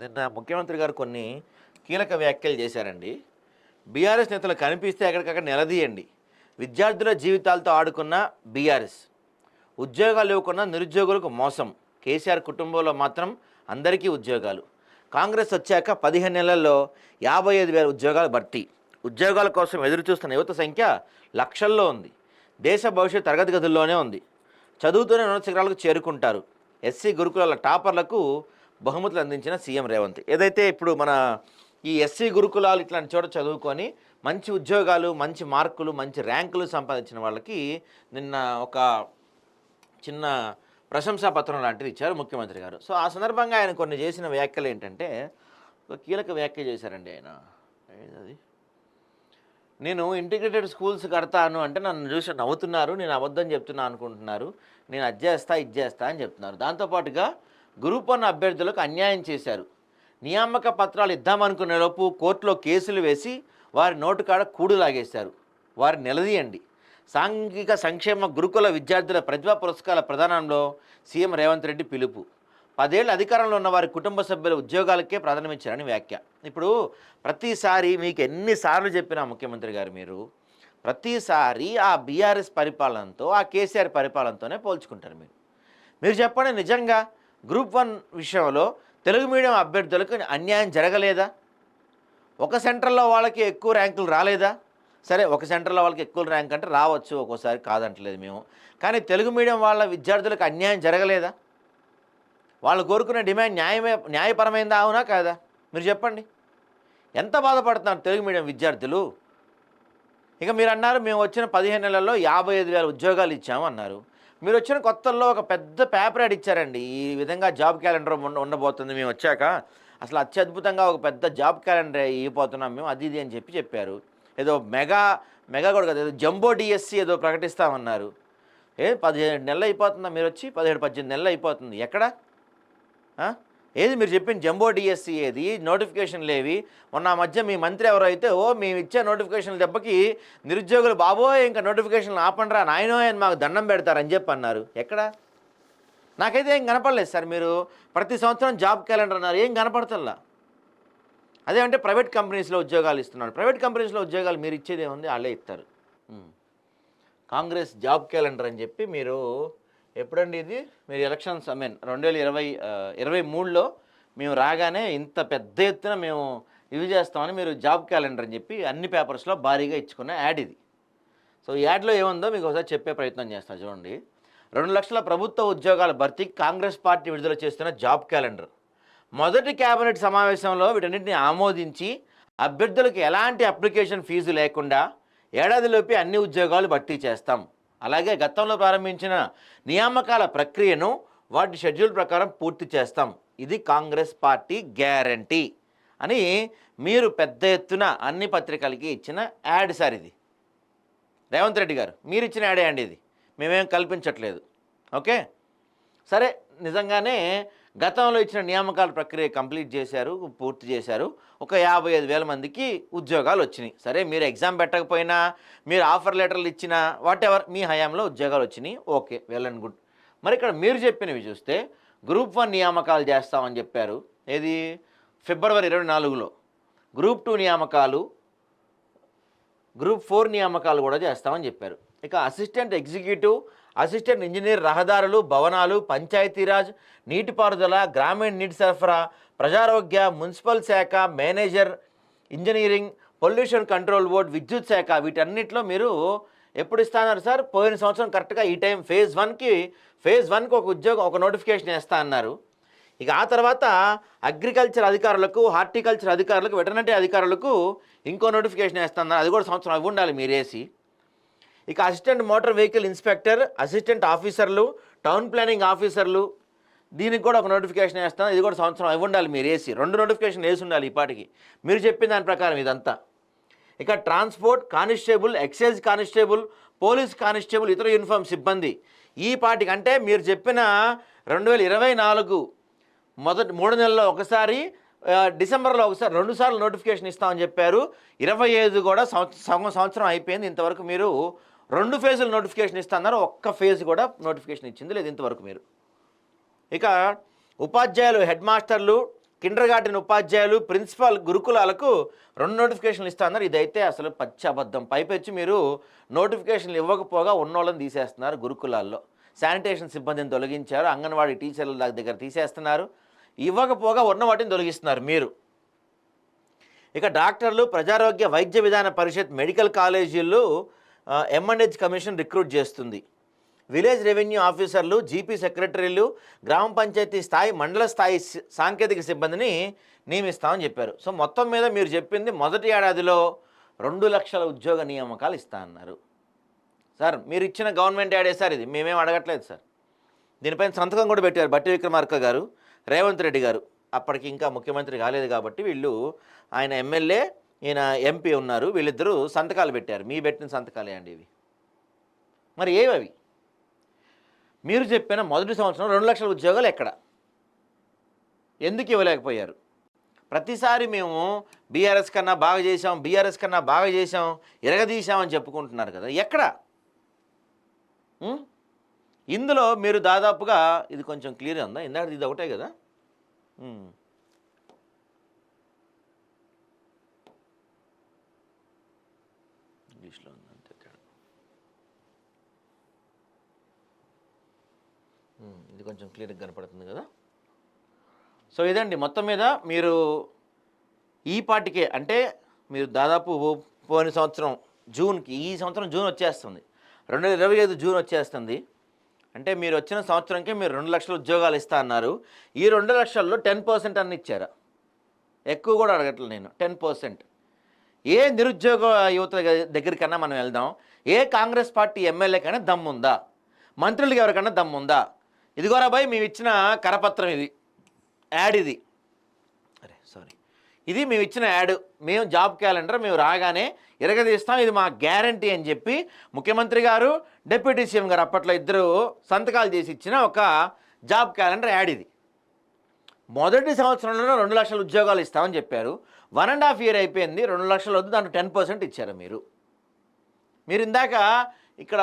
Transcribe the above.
నిన్న ముఖ్యమంత్రి గారు కొన్ని కీలక వ్యాఖ్యలు చేశారండి. బీఆర్ఎస్ నేతలు కనిపిస్తే ఎక్కడికక్కడ నిలదీయండి. విద్యార్థుల జీవితాలతో ఆడుకున్న బీఆర్ఎస్ ఉద్యోగాలు ఇవ్వకుండా నిరుద్యోగులకు మోసం. కేసీఆర్ కుటుంబంలో మాత్రం అందరికీ ఉద్యోగాలు. కాంగ్రెస్ వచ్చాక పదిహేను నెలల్లో యాభై ఐదు వేల ఉద్యోగాలు భర్తీ. ఉద్యోగాల కోసం ఎదురు చూస్తున్న యువత సంఖ్య లక్షల్లో ఉంది. దేశ భవిష్యత్ తరగతి గదుల్లోనే ఉంది. చదువుతూనే ఉన్నత శిఖరాలకు చేరుకుంటారు. ఎస్సీ గురుకులాల టాపర్లకు బహుమతులు అందించిన సీఎం రేవంత్. ఏదైతే ఇప్పుడు మన ఈ ఎస్సీ గురుకులాలు ఇట్లాంటి చోట చదువుకొని మంచి ఉద్యోగాలు మంచి మార్కులు మంచి ర్యాంకులు సంపాదించిన వాళ్ళకి నిన్న ఒక చిన్న ప్రశంసా పత్రం లాంటిది ఇచ్చారు ముఖ్యమంత్రి గారు. సో ఆ సందర్భంగా ఆయన కొన్ని చేసిన వ్యాఖ్యలు ఏంటంటే ఒక కీలక వ్యాఖ్య చేశారండి ఆయన. ఏదది? నేను ఇంటిగ్రేటెడ్ స్కూల్స్ కడతాను అంటే నన్ను చూసి నవ్వుతున్నారు నేను అబద్ధం చెప్తున్నా అనుకుంటున్నారు నేను అది చేస్తా ఇది చేస్తా అని చెప్తున్నారు. దాంతోపాటుగా గ్రూప్ వన్ అభ్యర్థులకు అన్యాయం చేశారు. నియామక పత్రాలు ఇద్దామనుకునేలోపు కోర్టులో కేసులు వేసి వారి నోటు కాడ కూడు లాగేశారు. వారి నిలదీయండి. సాంఘిక సంక్షేమ గురుకుల విద్యార్థుల ప్రతిభా పురస్కారాల ప్రధానంలో సీఎం రేవంత్ రెడ్డి పిలుపు. పదేళ్ళు అధికారంలో ఉన్న వారి కుటుంబ సభ్యుల ఉద్యోగాలకే ప్రాధాన్యమిచ్చారని వ్యాఖ్య. ఇప్పుడు ప్రతిసారి మీకు ఎన్నిసార్లు చెప్పినా ముఖ్యమంత్రి గారు మీరు ప్రతిసారి ఆ బీఆర్ఎస్ పరిపాలనతో ఆ కేసీఆర్ పరిపాలనతోనే పోల్చుకుంటారు మీరు. మీరు చెప్పండి నిజంగా గ్రూప్ వన్ విషయంలో తెలుగు మీడియం అభ్యర్థులకు అన్యాయం జరగలేదా? ఒక సెంటర్లో వాళ్ళకి ఎక్కువ ర్యాంకులు రాలేదా? సరే ఒక సెంటర్లో వాళ్ళకి ఎక్కువ ర్యాంక్ అంటే రావచ్చు ఒక్కోసారి కాదంటలేదు మేము. కానీ తెలుగు మీడియం వాళ్ళ విద్యార్థులకు అన్యాయం జరగలేదా? వాళ్ళు కోరుకునే డిమాండ్ న్యాయమే న్యాయపరమైందా? అవునా కాదా? మీరు చెప్పండి. ఎంత బాధపడుతున్నారు తెలుగు మీడియం విద్యార్థులు? ఇక మీరు అన్నారు మేము వచ్చిన పదిహేను నెలల్లో యాభై ఐదు వేల ఉద్యోగాలు ఇచ్చాము అన్నారు మీరు వచ్చిన కొత్తల్లో ఒక పెద్ద పేపర్ యాడ్ ఇచ్చారండి. ఈ విధంగా జాబ్ క్యాలెండర్ ఉండబోతుంది మేము వచ్చాక. అసలు అత్యద్భుతంగా ఒక పెద్ద జాబ్ క్యాలెండర్ ఇవ్వబోతున్నాం మేము. అది ఇది అని చెప్పి చెప్పారు. ఏదో మెగా మెగా కూడా కదా ఏదో జంబో డిఎస్సి ఏదో ప్రకటిస్తామన్నారు. ఏ పదిహేడు నెలలు అయిపోతుందా మీరు వచ్చి పదిహేడు పద్దెనిమిది నెలలు అయిపోతుంది. ఎక్కడ? ఏది మీరు చెప్పిన జంబో డిఎస్సి ఏది? నోటిఫికేషన్లు ఏవి మొన్న మధ్య మీ మంత్రి ఎవరైతే ఓ మేము ఇచ్చే నోటిఫికేషన్ల దెబ్బకి నిరుద్యోగులు బాబోయ్ ఇంకా నోటిఫికేషన్లు ఆపండిరా నాయనో అని మాకు దండం పెడతారని చెప్పి అన్నారు. ఎక్కడ? నాకైతే ఏం కనపడలేదు సార్ మీరు. ప్రతి సంవత్సరం జాబ్ క్యాలెండర్ అన్నారు. ఏం కనపడతల్లా? అదే అంటే ప్రైవేట్ కంపెనీస్లో ఉద్యోగాలు ఇస్తున్నారు. ప్రైవేట్ కంపెనీస్లో ఉద్యోగాలు మీరు ఇచ్చేది ఏముంది? వాళ్ళే ఇస్తారు. కాంగ్రెస్ జాబ్ క్యాలెండర్ అని చెప్పి మీరు ఎప్పుడండి ఇది? మీరు ఎలక్షన్స్ ఐ మీన్ రెండు వేల ఇరవై ఇరవై మూడులో మేము రాగానే ఇంత పెద్ద ఎత్తున మేము ఇవి చేస్తామని మీరు జాబ్ క్యాలెండర్ అని చెప్పి అన్ని పేపర్స్లో భారీగా ఇచ్చుకున్న యాడ్ ఇది. సో ఈ యాడ్లో ఏముందో మీకు ఒకసారి చెప్పే ప్రయత్నం చేస్తాను చూడండి. రెండు లక్షల ప్రభుత్వ ఉద్యోగాల భర్తీకి కాంగ్రెస్ పార్టీ విడుదల చేస్తున్న జాబ్ క్యాలెండర్. మొదటి కేబినెట్ సమావేశంలో వీటన్నిటిని ఆమోదించి అభ్యర్థులకు ఎలాంటి అప్లికేషన్ ఫీజు లేకుండా ఏడాదిలోపే అన్ని ఉద్యోగాలు భర్తీ చేస్తాం. అలాగే గతంలో ప్రారంభించిన నియామకాల ప్రక్రియను వాటి షెడ్యూల్ ప్రకారం పూర్తి చేస్తాం. ఇది కాంగ్రెస్ పార్టీ గ్యారంటీ. అని మీరు పెద్ద ఎత్తున అన్ని పత్రికలకి ఇచ్చిన యాడ్ సార్ ఇది. రేవంత్ రెడ్డి గారు మీరు ఇచ్చిన యాడే అండి ఇది. మేమేం కల్పించట్లేదు. ఓకే? సరే నిజంగానే గతంలో ఇచ్చిన నియామకాల ప్రక్రియ కంప్లీట్ చేశారు పూర్తి చేశారు. ఒక యాభై ఐదు వేల మందికి ఉద్యోగాలు వచ్చినాయి. సరే మీరు ఎగ్జామ్ పెట్టకపోయినా మీరు ఆఫర్ లెటర్లు ఇచ్చినా వాట్ ఎవర్ మీ హయాంలో ఉద్యోగాలు వచ్చినాయి. Okay well and good. మరి ఇక్కడ మీరు చెప్పినవి చూస్తే గ్రూప్ వన్ నియామకాలు చేస్తామని చెప్పారు. ఏది? ఫిబ్రవరి ఇరవై నాలుగులో. గ్రూప్ టూ నియామకాలు గ్రూప్ ఫోర్ నియామకాలు కూడా చేస్తామని చెప్పారు. ఇక అసిస్టెంట్ ఎగ్జిక్యూటివ్ అసిస్టెంట్ ఇంజనీర్ రహదారులు భవనాలు పంచాయతీరాజ్ నీటిపారుదల గ్రామీణ నీటి సరఫరా ప్రజారోగ్య మున్సిపల్ శాఖ manager engineering pollution control board విద్యుత్ శాఖ వీటన్నిటిలో మీరు ఎప్పుడు ఇస్తానన్నారు సార్? పోయిన సంవత్సరం కరెక్ట్గా ఈ టైం ఫేజ్ వన్కి ఫేజ్ వన్కి ఒక ఉద్యోగం ఒక నోటిఫికేషన్ వేస్తా అన్నారు. ఇక ఆ తర్వాత అగ్రికల్చర్ అధికారులకు హార్టికల్చర్ అధికారులకు వెటర్నరీ అధికారులకు ఇంకో నోటిఫికేషన్ వేస్తున్నారు అది కూడా సంవత్సరం అవి ఉండాలి మీరేసి ఇక assistant motor vehicle inspector assistant ఆఫీసర్లు టౌన్ ప్లానింగ్ ఆఫీసర్లు దీనికి కూడా ఒక నోటిఫికేషన్ వేస్తాను ఇది కూడా సంవత్సరం అవి ఉండాలి మీరు వేసి. రెండు నోటిఫికేషన్ వేసి ఉండాలి ఈ పాటికి. మీరు చెప్పిన దాని ప్రకారం ఇదంతా. ఇక transport constable excise constable police constable ఇతర యూనిఫామ్ సిబ్బంది. ఈ పాటికి అంటే మీరు చెప్పిన రెండు వేల ఇరవై నాలుగు మొదటి మూడు నెలల్లో ఒకసారి డిసెంబర్లో ఒకసారి రెండుసార్లు నోటిఫికేషన్ ఇస్తామని చెప్పారు. ఇరవై ఐదు కూడా సంవత్సరం సంవత్సరం అయిపోయింది ఇంతవరకు మీరు రెండు ఫేజులు నోటిఫికేషన్ ఇస్తున్నారు ఒక్క ఫేజ్ కూడా నోటిఫికేషన్ ఇచ్చింది లేదు ఇంతవరకు మీరు. ఇక ఉపాధ్యాయులు హెడ్ మాస్టర్లు కిండర్ గార్డెన్ ఉపాధ్యాయులు ప్రిన్సిపాల్ గురుకులాలకు రెండు నోటిఫికేషన్లు ఇస్తున్నారు ఇదైతే అసలు పచ్చి అబద్ధం. పైపెచ్చి మీరు నోటిఫికేషన్లు ఇవ్వకపోగా ఉన్నోళ్ళని తీసేస్తున్నారు గురుకులాల్లో. శానిటేషన్ సిబ్బందిని తొలగించారు. అంగన్వాడీ టీచర్ల దగ్గర తీసేస్తున్నారు. ఇవ్వకపోగా ఉన్న వాటిని తొలగిస్తున్నారు మీరు. ఇక డాక్టర్లు ప్రజారోగ్య వైద్య విధాన పరిషత్ మెడికల్ కాలేజీలు ఎంఎన్హెచ్ కమిషన్ రిక్రూట్ చేస్తుంది. విలేజ్ రెవెన్యూ ఆఫీసర్లు జీపీ సెక్రటరీలు గ్రామ పంచాయతీ స్థాయి మండల స్థాయి సాంకేతిక సిబ్బందిని నియమిస్తామని చెప్పారు. సో మొత్తం మీద మీరు చెప్పింది మొదటి ఏడాదిలో రెండు లక్షల ఉద్యోగ నియామకాలు ఇస్తా అన్నారు. సార్ మీరు ఇచ్చిన గవర్నమెంట్ యాడే సార్ ఇది? మేమేం అడగట్లేదు సార్. దీనిపైన సంతకం కూడా పెట్టారు బట్టి విక్రమార్క గారు రేవంత్ రెడ్డి గారు. అప్పటికి ఇంకా ముఖ్యమంత్రి కాలేదు కాబట్టి వీళ్ళు ఆయన ఎమ్మెల్యే ఈయన ఎంపీ ఉన్నారు. వీళ్ళిద్దరూ సంతకాలు పెట్టారు. మీ పెట్టిన సంతకాలే అండి ఇవి. మరి ఏవి మీరు చెప్పిన మొదటి సంవత్సరం రెండు లక్షల ఉద్యోగాలు ఎక్కడ? ఎందుకు ఇవ్వలేకపోయారు? ప్రతిసారి మేము బీఆర్ఎస్ కన్నా బాగా చేసాం బీఆర్ఎస్ కన్నా బాగా చేసాం ఇరగదీశామని చెప్పుకుంటున్నారు కదా. ఎక్కడ? ఇందులో మీరు దాదాపుగా ఇది కొంచెం క్లియర్ ఉందా? ఇందాక ఇది ఒకటే కదా? ఇంగ్లీష్లో ఉంది అంతే తేడా. ఇది కొంచెం క్లియర్గా కనపడుతుంది కదా? సో ఇదండి. మొత్తం మీద మీరు ఈ పాటికే అంటే మీరు దాదాపు పోయిన సంవత్సరం జూన్కి ఈ సంవత్సరం జూన్ వచ్చేస్తుంది. రెండు వేల ఇరవై ఐదు జూన్ వచ్చేస్తుంది. అంటే మీరు వచ్చిన సంవత్సరంకే మీరు రెండు లక్షల ఉద్యోగాలు ఇస్తా అన్నారు. ఈ రెండు లక్షల్లో టెన్ పర్సెంట్ అన్ని ఇచ్చారా. ఎక్కువ కూడా అడగట్లేదు నేను. Ten percent. ఏ నిరుద్యోగ యువత దగ్గరికైనా దగ్గరికన్నా మనం వెళ్దాం. ఏ కాంగ్రెస్ పార్టీ ఎమ్మెల్యేకైనా దమ్ముందా? మంత్రులకి ఎవరికైనా దమ్ముందా? ఇదిగోరా బాయ్ మేము ఇచ్చిన కరపత్రం ఇది. యాడ్ ఇది. అరే సారీ ఇది మేము ఇచ్చిన యాడ్. మేము జాబ్ క్యాలెండర్ మేము రాగానే ఇరగదీస్తాం ఇది మా గ్యారంటీ అని చెప్పి ముఖ్యమంత్రి గారు డిప్యూటీ సీఎం గారు అప్పట్లో ఇద్దరు సంతకాలు చేసి ఇచ్చిన ఒక జాబ్ క్యాలెండర్ యాడ్ ఇది. మొదటి సంవత్సరంలో రెండు లక్షల ఉద్యోగాలు ఇస్తామని చెప్పారు. వన్ అండ్ హాఫ్ ఇయర్ అయిపోయింది. రెండు లక్షలు వద్దు దాంట్లో టెన్ పర్సెంట్ ఇచ్చారు మీరు. మీరు ఇందాక ఇక్కడ